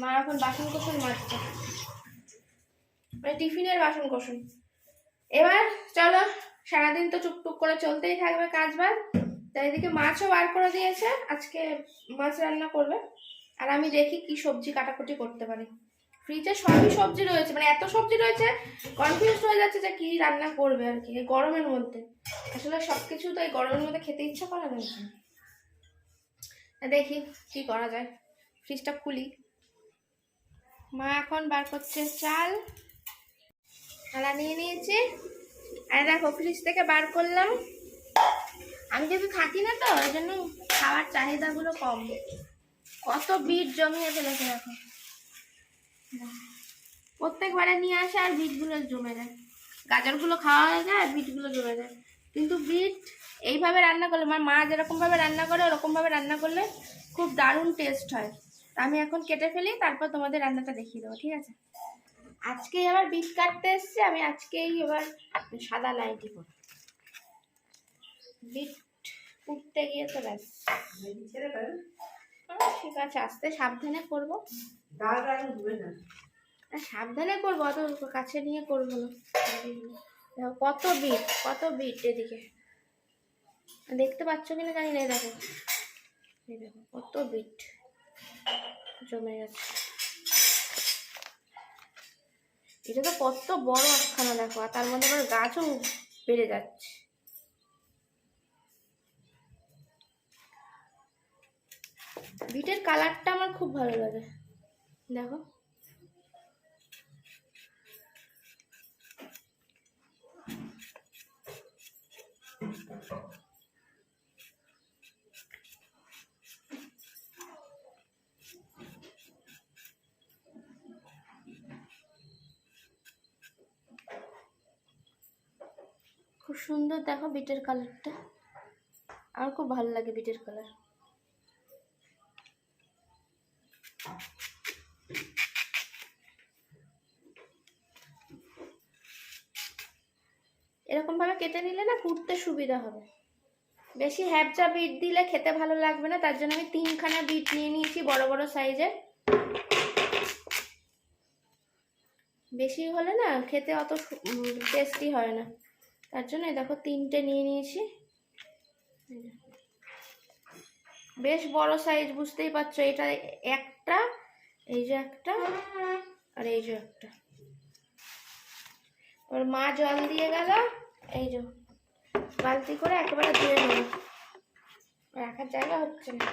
মা এখন বাসন কোসন মাজছে। মানে টিফিনের বাসন কোসন। এবার চলো, সারাদিন তো টুকটুক করে চলতেই থাকবে কাজ বাজ তাই এদিকে মাছও বার করে দিয়েছে, আজকে মাছ রান্না করবে। আর আমি দেখি কি সবজি কাটাকুটি করতে পারি। ফ্রিজে সবই সবজি রয়েছে মানে এত সবজি রয়েছে কনফিউজ হয়ে যাচ্ছে যে কি রান্না করবে আর কি, এই গরমের মধ্যে। আসলে সব কিছু তো এই গরমের মধ্যে খেতে ইচ্ছা করে না। দেখি কি করা যায়। ফ্রিজটা খুলি। মা এখন বার করছে চাল। থালা নিয়ে নিয়েছি। আর দেখো ফ্রিজ থেকে বার করলাম। আমি যদি থাকি না তো, ওই জন্য খাওয়ার চাহিদাগুলো কম। কত বিট জমিয়ে ফেলেছে দেখো প্রত্যেকবারে নিয়ে আসে আর বিটগুলো জমে যায়। গাজরগুলো খাওয়া হয়ে যায় আর বিটগুলো জমে যায়। কিন্তু বিট এইভাবে রান্না করলে আমার মা যেরকমভাবে রান্না করে, ওরকমভাবে রান্না করলে খুব দারুণ টেস্ট হয়। আমি এখন কেটে ফেলি, তারপর তোমাদের রান্নাটা দেখিয়ে দেবো, ঠিক আছে? আজকে আবার বিট কাটতে এসছে, আমি আজকেই এবার সাদা নাইটি করব। বিট কুটতে গিয়ে তো ব্যাস। ঠিক আছে, আস্তে সাবধানে করব। সাবধানে করব, অত কাছে নিয়ে করব না। কত বিট কত বিট এদিকে। দেখতে পাচ্ছ কিনা জানি না দেখো। দেখো, কত বিট। জমে গেছে। এটা তো কত বড় একখানা দেখো, আর তার মধ্যে আবার গাছও বেড়ে যাচ্ছে। বিটের কালারটা আমার খুব ভালো লাগে। দেখো। খুব সুন্দর। দেখো বিটের কালারটা। আমার খুব ভালো লাগে বিটের কালার। এরকম ভাবে কেটে নিলে না কুটতে সুবিধা হবে। বেশি হ্যাপচা বিট দিলে খেতে ভালো লাগবে না, তার জন্য আমি তিনখানা বিট নিয়ে নিয়েছি বড় বড় সাইজের। বেশি হলে না খেতে অত টেস্টি হয় না। তার জন্য দেখো তিনটে নিয়ে নিয়েছি। বেশ বড় সাইজ বুঝতেই পারছ, এটা একটা, এই যে একটা, আর এই যে একটা। এবার মা জল দিয়ে গেল, এই যে বালতি করে একেবারে ধুয়ে নেব। রাখার জায়গা হচ্ছে না।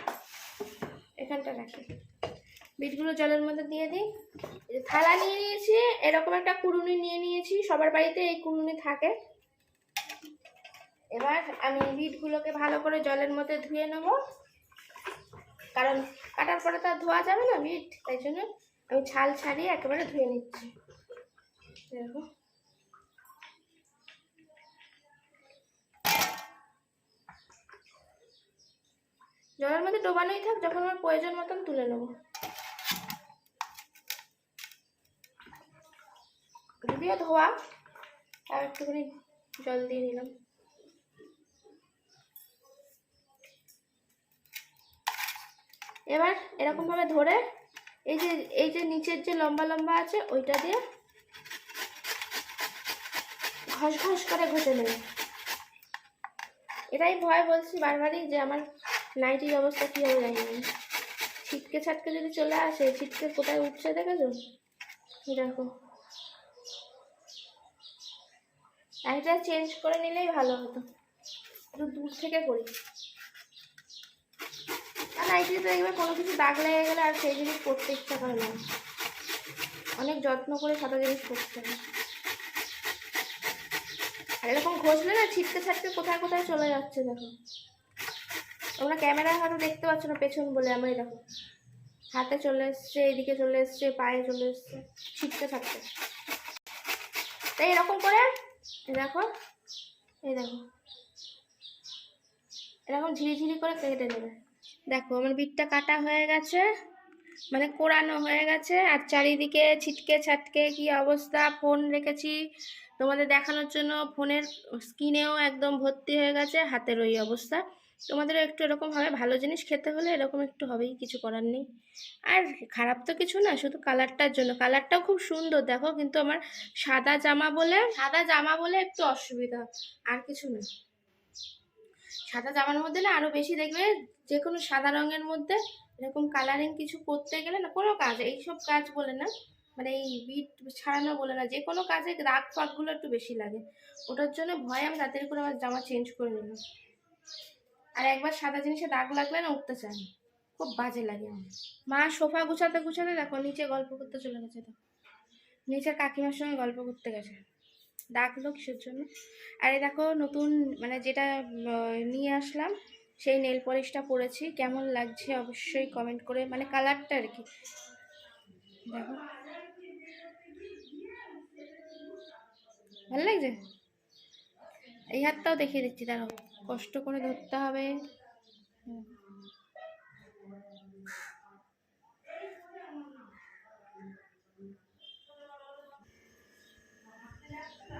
এখানটা রাখি। বীজগুলো জলের মধ্যে দিয়ে দিই। থালা নিয়ে নিয়েছি, এরকম একটা কুড়ুনি নিয়ে নিয়েছি, সবার বাড়িতে এই কুড়ুনি থাকে। এবার আমি বিটগুলোকে ভালো করে জলের মধ্যে ধুয়ে নেব। কারণ কাটার পরে তো আর ধোয়া যাবে না বিট তাই জন্য আমি ছাল ছাড়িয়ে একেবারে ধুয়ে নিচ্ছি। জলের মধ্যে ডোবানোই থাক, যখন আমার প্রয়োজন মতন তুলে নেব। যদিও ধোয়া, আর একটুখানি জল দিয়ে নিলাম। এবার এরকম ভাবে ধরে এই যে এই যে নিচের যে লম্বা লম্বা আছে, ওইটা দিয়ে ঘস ঘস করে ঘষে নেবে। এটাই ভয় বলছি বারবারই যে আমার নাইটির অবস্থা কী হবে জানি ছিটকে ছাটকে যদি চলে আসে, ছিটকে কোথায় উঠছে দেখেছ? দেখো। এটা চেঞ্জ করে নিলেই ভালো হতো। একটু দূর থেকে করি। আর নাইটি তো এবার কোনো কিছু দাগ লেগে গেলে আর সেই জিনিস করতে ইচ্ছা করে না। অনেক যত্ন করে সাদা জিনিস পরতে হয়। আর এরকম ঘষলে না ছিটতে ছাটকে কোথায় কোথায় চলে যাচ্ছে, দেখো। তোমরা ক্যামেরায় হয়তো দেখতে পাচ্ছ না পেছন বলে আমি দেখো হাতে চলে এসছে, এদিকে চলে এসছে, পায়ে চলে এসছে, ছিটকে ছাটকে। তাই এরকম করে দেখো, এই দেখো। এরকম ঝিরি ঝিরি করে কেটে নেবে দেখো, আমার বিটটা কাটা হয়ে গেছে মানে কোরানো হয়ে গেছে, আর চারিদিকে ছিটকে ছাটকে কি অবস্থা? ফোন রেখেছি তোমাদের দেখানোর জন্য, ফোনের স্ক্রিনেও একদম ভর্তি হয়ে গেছে, হাতের ওই অবস্থা। তোমাদেরও একটু এরকম হবে, ভালো জিনিস খেতে হলে এরকম একটু হবেই, কিছু করার নেই। আর খারাপ তো কিছু না, শুধু কালারটার জন্য। কালারটাও খুব সুন্দর, দেখো, কিন্তু আমার সাদা জামা বলে, সাদা জামা বলে একটু অসুবিধা, আর কিছু না। সাদা জামার মধ্যে না আরও বেশি দেখবে যে কোনো সাদা রঙের মধ্যে এরকম কালারিং কিছু করতে গেলে না, কোনো কাজ, এইসব কাজ বলে না মানে এই বিট ছাড়ানো বলে না যে কোনো কাজে দাগ ফাগগুলো একটু বেশি লাগে। ওটার জন্য ভয় আমি তাড়াতাড়ি করে আমার জামা চেঞ্জ করে নিলাম। আর একবার সাদা জিনিসে দাগ লাগলে না উঠতে চায় খুব বাজে লাগে আমার। মা সোফা গুছাতে গুছাতে দেখো, নিচে গল্প করতে চলে গেছে দেখো নিচে কাকিমার সঙ্গে গল্প করতে গেছে। ডাকলো কিসের জন্য। আর এই দেখো নতুন মানে যেটা নিয়ে আসলাম, সেই নেল পলিশটা পরেছি। কেমন লাগছে অবশ্যই কমেন্ট করে মানে কালারটা আর কি। দেখো। ভালো লাগছে? এই হাতটাও দেখিয়ে দিচ্ছি, দাঁড়াও। কষ্ট করে ধরতে হবে হুম। আমরা যাই সকালবেলা ফের পাঁচটা সাড়ে পাঁচটায় বেরোই এখন আমার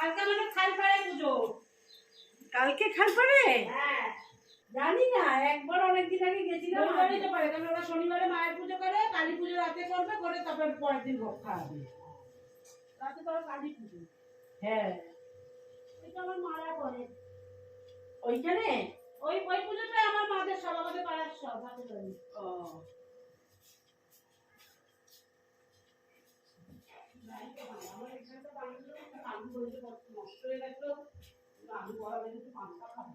কালকে মানে খাল পাড়ে পুজো। কালকে খাল পাড়ে? হ্যাঁ। জানি না একবার অনেকদিন আগে গেছিলাম রবিবারই তো পারে কারণ ওরা শনিবারে মায়ের পুজো করে কালী পুজো রাতে করবে করে তারপর পরের দিন ভোগ খাওয়াবে। রাতে তো কালী পুজো। হ্যাঁ। এটা আমার মারা করে। ওইখানে? ওই ওই পুজোটাই আমার মাদের সব আমাদের পাড়ার সব হাতে ও আমার এখানে তো আলু বলতে নষ্ট হয়ে গেছিল খাব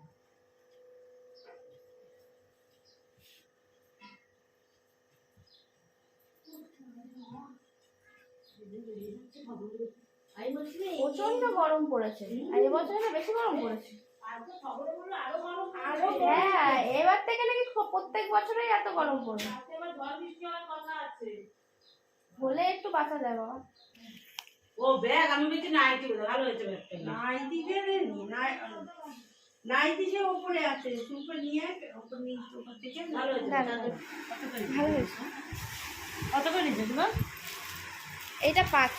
আমি এই- প্রচণ্ড গরম পড়েছে। আর এবছর না বেশি গরম পড়েছে। হ্যাঁ এবার থেকে নাকি প্রত্যেক বছরই এত গরম পড়ে আজকে আবার ঝড় বৃষ্টি হওয়ার কথা আছে। হলে একটু বাঁচা যায় বাবা। ও ব্যাগ আমি বলছি নাইটি বোধ ভালো হয়েছে ব্যাগটা। নাইটি বেড়ে নি নাইটি যে ওপরে আছে সুপে নিয়ে ওপর নিয়ে ওপর থেকে ভালো হয়েছে। ভালো কত করে নিচ্ছে তোমার? পাঁচ।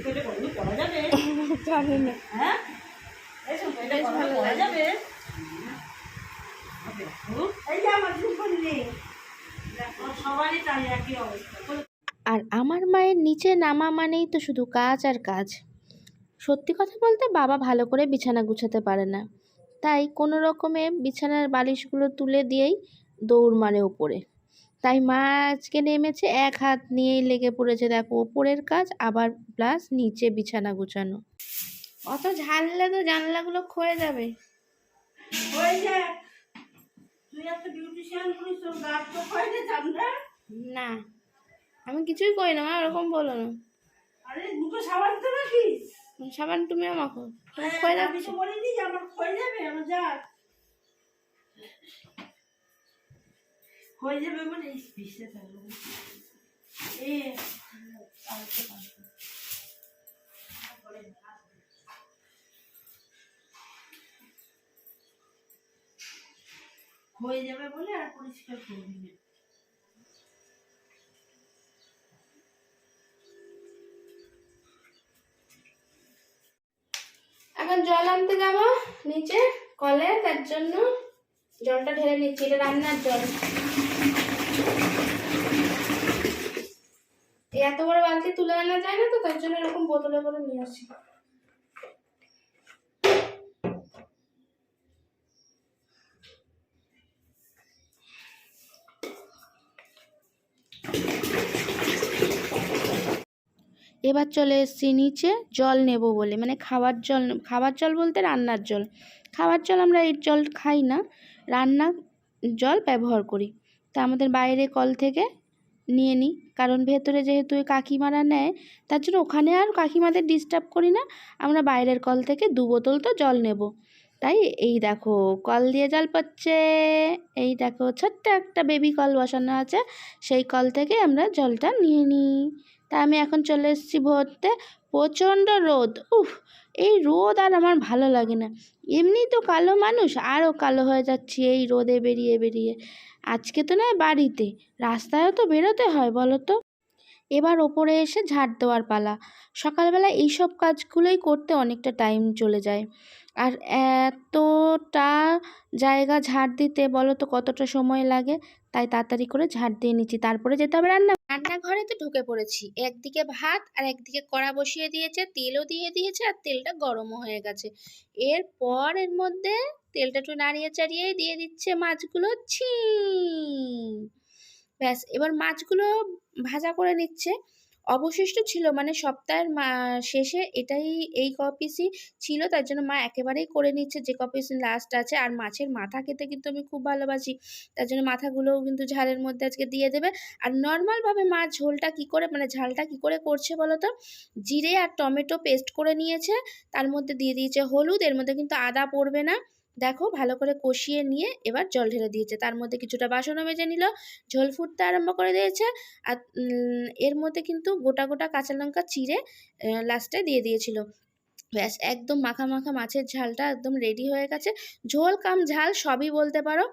এটা যাবে জানি না। হ্যাঁ? পড়া যাবে এই যে আমার সুপে নেই আর আমার মায়ের নিচে নামা মানেই তো শুধু কাজ আর কাজ। সত্যি কথা বলতে বাবা ভালো করে বিছানা গুছাতে পারে না। তাই কোনো রকমে বিছানার বালিশগুলো তুলে দিয়েই দৌড় মারে ওপরে। তাই মা আজকে নেমেছে, এক হাত নিয়েই লেগে পড়েছে। দেখো, ওপরের কাজ, আবার প্লাস নিচে বিছানা গুছানো। অত ঝাললে তো জানলাগুলো ক্ষয়ে যাবে। ওই যে একটা বিউটিশিয়ান গাছ তো হয় না চামড়া? না আমি কিছুই করি না মা ওরকম বলো না। আরে সাবান তো রাখিস। সাবান তুমিও মাখো? তোমার ক্ষয়ে আমি যাচ্ছে বলিনি আমার যাবে আমার যা। ক্ষয়ে যাবে মানে থাকবে। এ হয়ে যাবে বলে আর পরিষ্কার করবি না এখন জল আনতে যাব নিচে কলে, তার জন্য জলটা ঢেলে নিচ্ছি, এটা রান্নার জল। এত বড় বালতি তুলে আনা যায় না তো, তার জন্য এরকম বোতলে করে নিয়ে আসি। এবার চলে এসেছি নিচে জল নেব বলে মানে খাবার জল খাবার জল বলতে রান্নার জল। খাবার জল আমরা এই জল খাই না রান্নার জল ব্যবহার করি। তা আমাদের বাইরে কল থেকে নিয়ে নিই, কারণ ভেতরে যেহেতু কাকিমারা নেয়, তার জন্য ওখানে আর কাকিমাদের ডিস্টার্ব করি না। আমরা বাইরের কল থেকে দু বোতল তো জল নেব। তাই এই দেখো, কল দিয়ে জল পড়ছে। এই দেখো, ছোট্ট একটা বেবি কল বসানো আছে। সেই কল থেকে আমরা জলটা নিয়ে নিই। তা আমি এখন চলে এসেছি ভরতে। প্রচণ্ড রোদ। উফ, এই রোদ আর আমার ভালো লাগে না। এমনি তো কালো মানুষ, আরও কালো হয়ে যাচ্ছি এই রোদে বেরিয়ে বেরিয়ে। আজকে তো নয়, বাড়িতে। রাস্তায়ও তো বেরোতে হয়, বলো তো? এবার ওপরে এসে ঝাড় দেওয়ার পালা। সকালবেলা এইসব কাজগুলোই করতে অনেকটা টাইম চলে যায়। আর এতটা জায়গা ঝাড় দিতে বলো তো কতটা সময় লাগে? তাই তাড়াতাড়ি করে ঝাড় দিয়ে নিচ্ছি। তারপরে যেতে হবে রান্না রান্নাঘরে তো ঢুকে পড়েছি। একদিকে ভাত আর একদিকে কড়া বসিয়ে দিয়েছে, তেলও দিয়ে দিয়েছে আর তেলটা গরমও হয়ে গেছে। এরপর এর মধ্যে তেলটা একটু নাড়িয়ে চাড়িয়ে দিয়ে দিচ্ছে মাছগুলো। ছি! ব্যাস, এবার মাছগুলো ভাজা করে নিচ্ছে। অবশিষ্ট ছিল মানে সপ্তাহের শেষে এটাই, এই কপিসই ছিল, তার জন্য মা একেবারেই করে নিচ্ছে। যে কপিস লাস্ট আছে, আর মাছের মাথা খেতে কিন্তু আমি খুব ভালোবাসি। তার জন্য মাথাগুলোও কিন্তু ঝালের মধ্যে আজকে দিয়ে দেবে। আর নর্মালভাবে মা ঝোলটা কি করে মানে ঝালটা কি করে করছে বলো তো জিরে আর টমেটো পেস্ট করে নিয়েছে। তার মধ্যে দিয়ে দিয়েছে হলুদ, এর মধ্যে কিন্তু আদা পড়বে না। দেখো ভালো করে কষিয়ে নিয়ে এবার জল ঢেলে দিয়েছে। তার মধ্যে কিছুটা বাসনও মেজে নিল, ঝোল ফুটতে আরম্ভ করে দিয়েছে আর এর মধ্যে কিন্তু গোটা গোটা কাঁচা লঙ্কা চিড়ে লাস্টে দিয়ে দিয়েছিল। ব্যাস, একদম মাখা মাখা মাছের ঝালটা একদম রেডি হয়ে গেছে। ঝোল, কাম, ঝাল সবই বলতে পারো।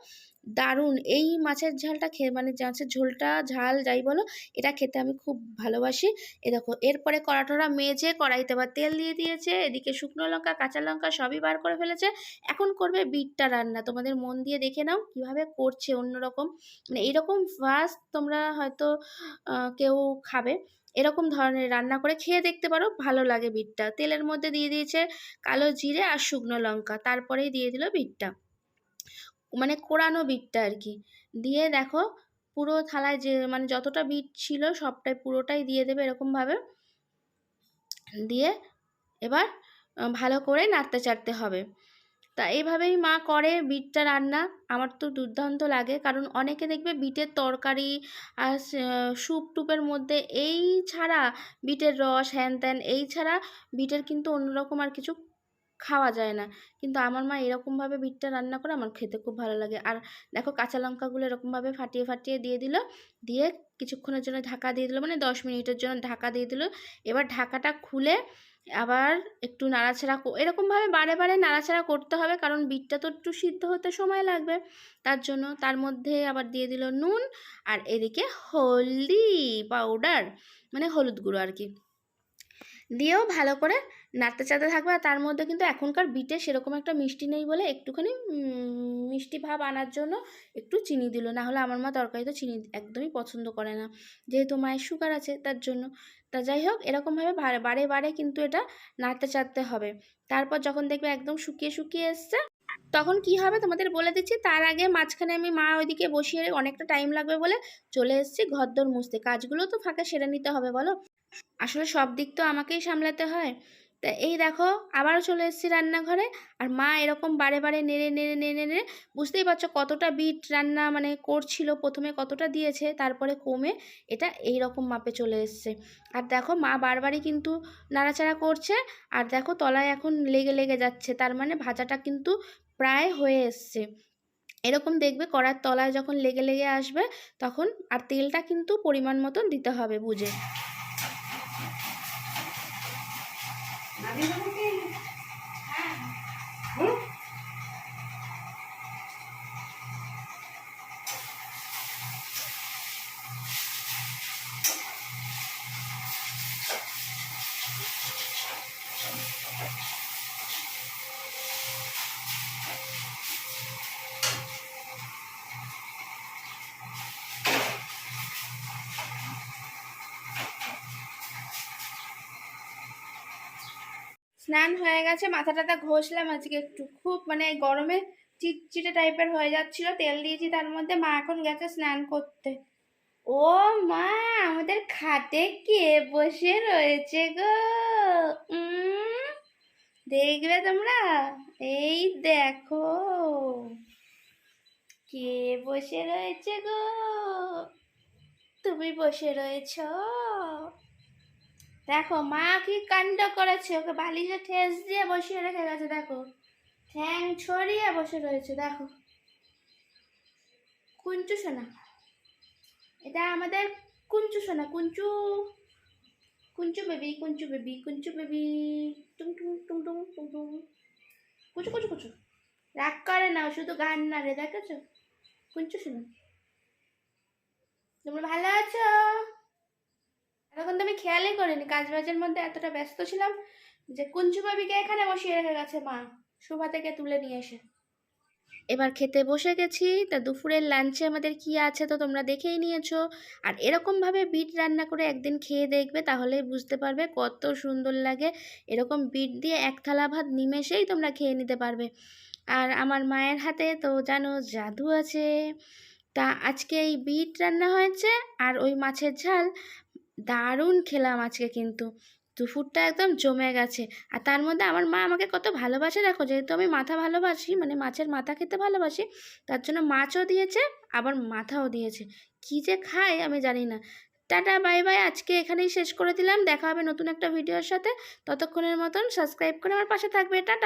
দারুণ। এই মাছের ঝালটা খেয়ে মানে মাছের ঝোলটা ঝাল যাই বলো, এটা খেতে আমি খুব ভালোবাসি। এ দেখো, এরপরে কড়াটরা মেজে কড়াইতে বা তেল দিয়ে দিয়েছে, এদিকে শুকনো লঙ্কা, কাঁচা লঙ্কা সবই বার করে ফেলেছে। এখন করবে বিটটা রান্না, তোমাদের মন দিয়ে দেখে নাও কীভাবে করছে অন্যরকম। মানে এইরকম ফার্স্ট তোমরা হয়তো কেউ খাবে, এরকম ধরনের রান্না করে খেয়ে দেখতে পারো, ভালো লাগে বিটটা। তেলের মধ্যে দিয়ে দিয়েছে কালো জিরে আর শুকনো লঙ্কা, তারপরেই দিয়ে দিল বিটটা। মানে কোরানো বিটটা আর কি দিয়ে দেখো পুরো থালায় যে মানে যতটা বিট ছিল সবটাই পুরোটাই দিয়ে দেবে এরকমভাবে। দিয়ে এবার ভালো করে নাড়তে চাড়তে হবে। তা এইভাবেই মা করে বিটটা রান্না। আমার তো দুর্দান্ত লাগে, কারণ অনেকে দেখবে বিটের তরকারি আর স্যুপ টুপের মধ্যে এই ছাড়া বিটের রস হ্যান ত্যান এই ছাড়া বিটের কিন্তু অন্যরকম আর কিছু খাওয়া যায় না। কিন্তু আমার মা এরকমভাবে বিটটা রান্না করে আমার খেতে খুব ভালো লাগে। আর দেখো কাঁচা লঙ্কাগুলো এরকমভাবে ফাটিয়ে ফাটিয়ে দিয়ে দিল। দিয়ে কিছুক্ষণের জন্য ঢাকা দিয়ে দিল। মানে দশ মিনিটের জন্য ঢাকা দিয়ে দিল। এবার ঢাকাটা খুলে আবার একটু নাড়াচাড়া এরকমভাবে বারে বারে নাড়াচাড়া করতে হবে। কারণ বিটটা তো একটু সিদ্ধ হতে সময় লাগবে। তার জন্য তার মধ্যে আবার দিয়ে দিল নুন আর এদিকে হলদি পাউডার মানে হলুদ গুঁড়ো আর কি। দিয়েও ভালো করে নাড়তে চাড়তে থাকবে আর তার মধ্যে কিন্তু এখনকার বিটে সেরকম একটা মিষ্টি নেই বলে একটুখানি মিষ্টি ভাব আনার জন্য একটু চিনি দিল। না হলে আমার মা তরকারিতে চিনি একদমই পছন্দ করে না। যেহেতু মায়ের সুগার আছে তার জন্য। তা যাই হোক এরকমভাবে বারে বারে বারে কিন্তু এটা নাড়তে চাড়তে হবে। তারপর যখন দেখবে একদম শুকিয়ে শুকিয়ে এসছে, তখন কি হবে তোমাদের বলে দিচ্ছি, তার আগে মাঝখানে আমি মা ওইদিকে বসিয়ে অনেকটা টাইম লাগবে বলে চলে এসেছি ঘরদোর মুছতে। কাজগুলো তো ফাঁকে সেরে নিতে হবে বলো? আসলে সব দিক তো আমাকেই সামলাতে হয়। তা এই দেখো আবারও চলে এসেছি রান্নাঘরে। আর মা এরকম বারে বারে নেড়ে নেড়ে নেড়ে নেড়ে বুঝতেই পারছ কতটা বিট রান্না মানে করছিল, প্রথমে কতটা দিয়েছে, তারপরে কমে এটা এই রকম মাপে চলে এসছে। আর দেখো মা বারবারই কিন্তু নাড়াচাড়া করছে, আর দেখো তলায় এখন লেগে লেগে যাচ্ছে, তার মানে ভাজাটা কিন্তু প্রায় হয়ে এসছে। এরকম দেখবে কড়ার তলায় যখন লেগে লেগে আসবে, তখন আর তেলটা কিন্তু পরিমাণ মতন দিতে হবে বুঝে। নামিয়ে দেবো কি? হুম? স্নান হয়ে গেছে মাথা টাথা ঘষলাম আজকে একটু। খুব মানে গরমে চিটচিটে টাইপের হয়ে যাচ্ছিল, তেল দিয়েছি তার মধ্যে, মা এখন গেছে স্নান করতে। ও মা, আমাদের খাটে কে বসে রয়েছে গো? দেখবে তোমরা? এই দেখো। কে বসে রয়েছে গো? তুমি বসে রয়েছ? দেখো, মা কি কাণ্ড করেছে? ওকে বালিশে ঠেস দিয়ে বসিয়ে রেখে গেছে, দেখো। ঠ্যাং ছড়িয়ে বসে রয়েছে, দেখো। কুঞ্চু সোনা। এটা আমাদের কুঞ্চু সোনা, Kunchu. Kunchu baby Kunchu baby Kunchu baby. টুং টুং টুং টুং টুং টুং। কুচু কুচু কুচু। রাগ করে না শুধু গান না রে দেখেছ? কুঞ্চু শোনো তোমরা ভালো আছো? এতক্ষণ তো আমি খেয়ালই করিনি কাজ বাজের মধ্যে এতটা ব্যস্ত ছিলাম যে কুঞ্চু বাবিকে এখানে বসিয়ে রেখে গেছে, মা। শোভা থেকে তুলে নিয়ে এসে। এবার খেতে বসে গেছি, তা দুপুরের লাঞ্চে আমাদের কি আছে তো তোমরা দেখেই নিয়েছো। আর এরকমভাবে বিট রান্না করে একদিন খেয়ে দেখবে, তাহলেই বুঝতে পারবে কত সুন্দর লাগে। এরকম বিট দিয়ে এক থালা ভাত নিমেষেই তোমরা খেয়ে নিতে পারবে। আর আমার মায়ের হাতে তো জানো জাদু আছে। তা আজকে এই বিট রান্না হয়েছে, আর ওই মাছের ঝাল দারুণ খেলাম আজকে কিন্তু। দুপুরটা একদম জমে গেছে। আর তার মধ্যে আমার মা আমাকে কত ভালোবাসে দেখো, যেহেতু আমি মাথা ভালোবাসি মানে মাছের মাথা খেতে ভালোবাসি, তার জন্য মাছও দিয়েছে, আবার মাথাও দিয়েছে। কী যে খায় আমি জানি না। টাটা, বাই বাই, আজকে এখানেই শেষ করে দিলাম। দেখা হবে নতুন একটা ভিডিওর সাথে। ততক্ষণের মতন সাবস্ক্রাইব করে আমার পাশে থাকবে। টাটা!